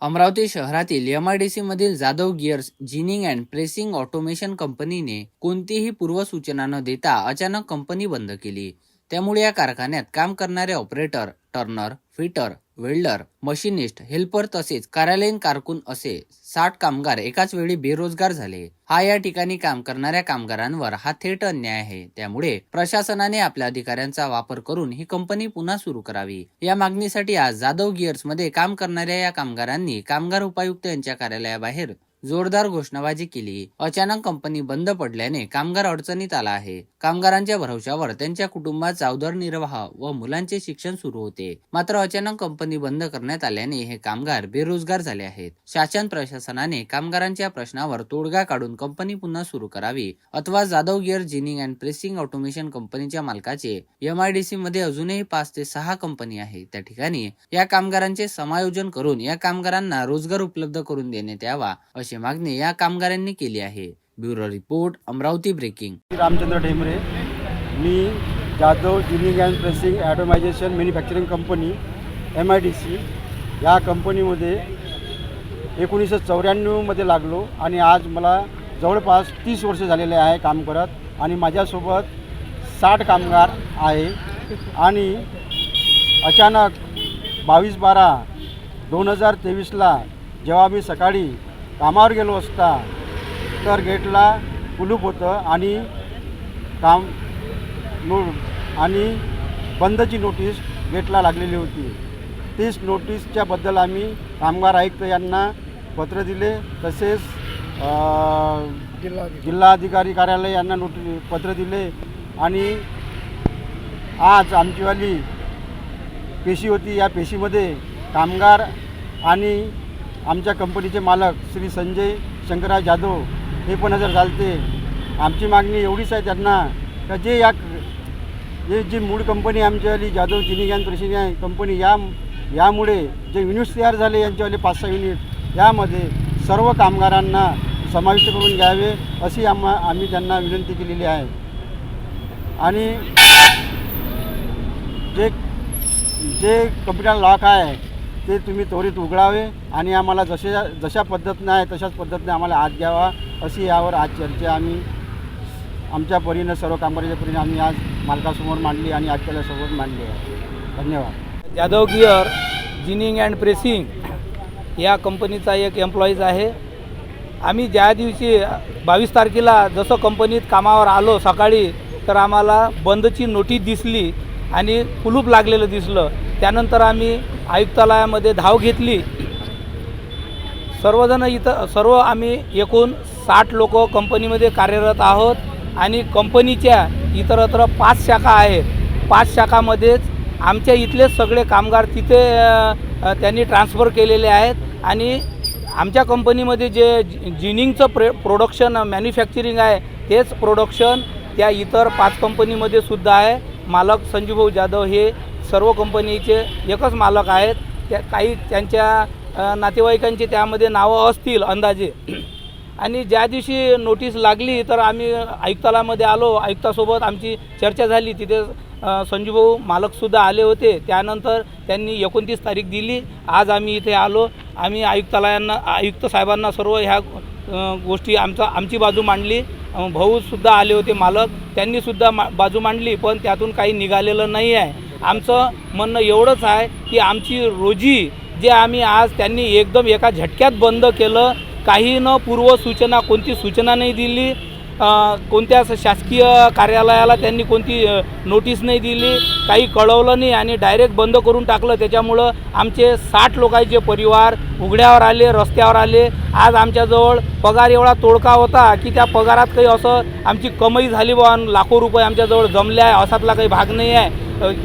अमरावती शहरातील एमआयडीसी मधील Jadhav gears ginning and pressing automation कंपनीने कोणतीही पूर्वसूचना न देता अचानक कंपनी बंद केली. त्यामुळे या कारखान्यात काम करणारे operator turner fitter welder machinist helper तसेच कार्यालयीन कारकून असे साठ कामगार एकाच वेळी बेरोजगार झाले. हा या ठिकाणी काम करणाऱ्या कामगारांवर हा थेट अन्याय आहे. त्यामुळे प्रशासनाने आपल्या अधिकाऱ्यांचा वापर करून ही कंपनी पुन्हा सुरू करावी. या मागणीसाठी आज जाधव गिअर्समध्ये काम करणाऱ्या या कामगारांनी कामगार उपायुक्त यांच्या कार्यालयाबाहेर जोरदार घोषणाबाजी केली. अचानक कंपनी बंद पडल्याने कामगार अडचणीत आला आहे. कामगारांच्या भरवशावर त्यांच्या कुटुंबाचा उदरनिर्वाह व मुलांचे शिक्षण सुरू होते. मात्र अचानक कंपनी बंद करण्यात आल्याने हे कामगार बेरोजगार झाले आहेत. शासन प्रशासनाने कामगारांच्या प्रश्नावर तोडगा काढून कंपनी पुन्हा सुरू करावी अथवा Jadhav gear ginning and pressing automation कंपनीच्या मालकाचे एमआयडीसी मध्ये अजूनही पाच ते सहा कंपनी आहे त्या ठिकाणी या कामगारांचे समायोजन करून या कामगारांना रोजगार उपलब्ध करून देण्यात यावा अशी मागणी या कामगारांनी केली आहे. Bureau report Amravati breaking. Ramchandra Dhemre me Jadhav ginning and pressing atomisation manufacturing company M I D C या कंपनीमध्ये एकोणीसशे चौऱ्याण्णवमध्ये लागलो आणि आज मला जवळपास तीस वर्ष झालेले आहे काम करत आणि माझ्यासोबत साठ कामगार आहे आणि अचानक बावीस बारा दोन हजार तेवीसला जेव्हा मी सकाळी कामावर गेलो असता तर गेटला कुलूप होतं आणि काम नो आणि बंदची नोटीस गेटला लागलेली होती. तीच नोटीसच्याबद्दल आम्ही कामगार आयुक्त यांना पत्र दिले. तसेच जिल्हाधिकारी कार्यालय यांना नोटी पत्र दिले आणि आज आमचीवाली पेशी होती. या पेशीमध्ये कामगार आणि आमच्या कंपनीचे मालक श्री संजय शंकरराव जाधव हे पण हजर चालते आमची मागणी एवढीच आहे त्यांना का जे या जे जी मूळ कंपनी आमच्यावाली जाधव जिनिंग अँड आहे कंपनी या यामुळे जे युनिट्स तयार झाले यांच्यावाले पाच सहा युनिट यामध्ये सर्व कामगारांना समाविष्ट करून घ्यावे अशी आम्हा आम्ही त्यांना विनंती केलेली आहे. आणि जे जे कम्प्युटर लॉक आहे ते तुम्ही त्वरित उघडावे आणि आम्हाला जसे जशा पद्धतीनं आहे तशाच पद्धतीने आम्हाला आत घ्यावा अशी यावर आज चर्चा आम्ही आमच्या परीनं सर्व कामगाराच्या परीने आम्ही आज मालकासमोर मांडली आणि आजच्यासमोर मांडली आहे. धन्यवाद. Jadhav gear ginning and pressing या कंपनीचा एक एम्प्लॉईज आहे. आम्ही ज्या दिवशी बावीस तारखेला जसं कंपनीत कामावर आलो सकाळी तर आम्हाला बंदची नोटीस दिसली आणि कुलूप लागलेलं दिसलं. त्यानंतर आम्ही आयुक्तालयामध्ये धाव घेतली. सर्वजण इथं सर्व आम्ही एकूण साठ लोक कंपनीमध्ये कार्यरत आहोत आणि कंपनीच्या इतरत्र पाच शाखा आहेत. पाच शाखामध्येच आमच्या इथलेच सगळे कामगार तिथे त्यांनी ट्रान्सफर केलेले आहेत आणि आमच्या कंपनीमध्ये जे जि- जिनिंगचं प्रे प्रोडक्शन मॅन्युफॅक्चरिंग आहे तेच प्रोडक्शन त्या इतर पाच कंपनीमध्ये सुद्धा आहे. मालक संजूभाऊ जाधव हे सर्व कंपनीचे एकच मालक आहेत. त्या काही त्यांच्या नातेवाईकांची त्यामध्ये नावं असतील अंदाजे. आणि ज्या दिवशी नोटीस लागली तर आम्ही आयुक्तालयामध्ये आलो. आयुक्तासोबत आमची चर्चा झाली. तिथे संजूभाऊ मालकसुद्धा आले होते. त्यानंतर त्यांनी एकोणतीस तारीख दिली. आज आम्ही इथे आलो. आम्ही आयुक्तालयांना आयुक्त साहेबांना सर्व ह्या गोष्टी आमचा आमची बाजू मांडली. भाऊसुद्धा आले होते मालक. त्यांनीसुद्धा मा बाजू मांडली. पण त्यातून काही निघालेलं नाही आहे. आमचं म्हणणं एवढंच आहे की आमची रोजी जे आम्ही आज त्यांनी एकदम एका झटक्यात बंद केलं काही न पूर्वसूचना कोणती सूचना नाही दिली कोणत्या स- शासकीय कार्यालयाला त्यांनी कोणती नोटीस नाही दिली काही कळवलं नाही आणि डायरेक्ट बंद करून टाकलं. त्याच्यामुळं आमचे साठ लोकांचे परिवार उघड्यावर आले रस्त्यावर आले. आज आमच्याजवळ पगार एवढा तोडका होता की त्या पगारात काही असं आमची कमाई झाली बा लाखो रुपये आमच्याजवळ जमले आहे. असातला काही भाग नाही आहे.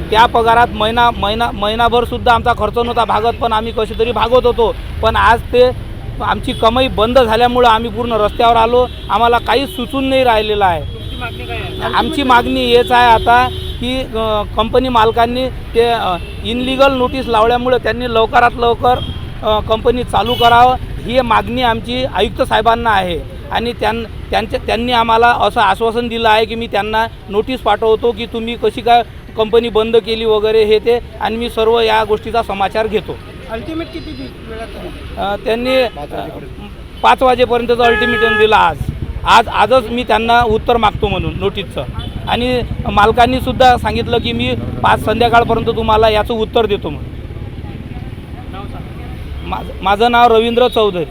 त्या पगारात महिना महिना महिनाभरसुद्धा आमचा खर्च नव्हता. भागत पण आम्ही कसे तरी भागत होतो. पण आज ते आमची कमाई बंद झाल्यामुळं आम्ही पूर्ण रस्त्यावर आलो. आम्हाला काहीच सुचून नाही राहिलेलं आहे. आमची मागणी हेच आहे आता की कंपनी मालकांनी ते इनलिगल नोटीस लावल्यामुळे त्यांनी लवकरात लवकर कंपनी चालू करावं. ही मागणी आमची आयुक्त साहेबांना आहे. आणि त्यां त्यांच्या त्यांनी आम्हाला असं आश्वासन दिलं आहे की मी त्यांना नोटीस पाठवतो की तुम्ही कशी काय कंपनी बंद केली वगैरे हे ते. आणि मी सर्व या गोष्टीचा समाचार घेतो. अल्टिमेट किती वेळात? अ, त्यांनी अ, पाच वाजेपर्यंतचं अल्टिमेटम दिलं आज. आज आजच मी त्यांना उत्तर मागतो म्हणून नोटीसचं आणि मालकांनी सुद्धा सांगितलं की मी पाच संध्याकाळपर्यंत तुम्हाला याचं उत्तर देतो म्हणून. माझं माझं नाव रवींद्र चौधरी.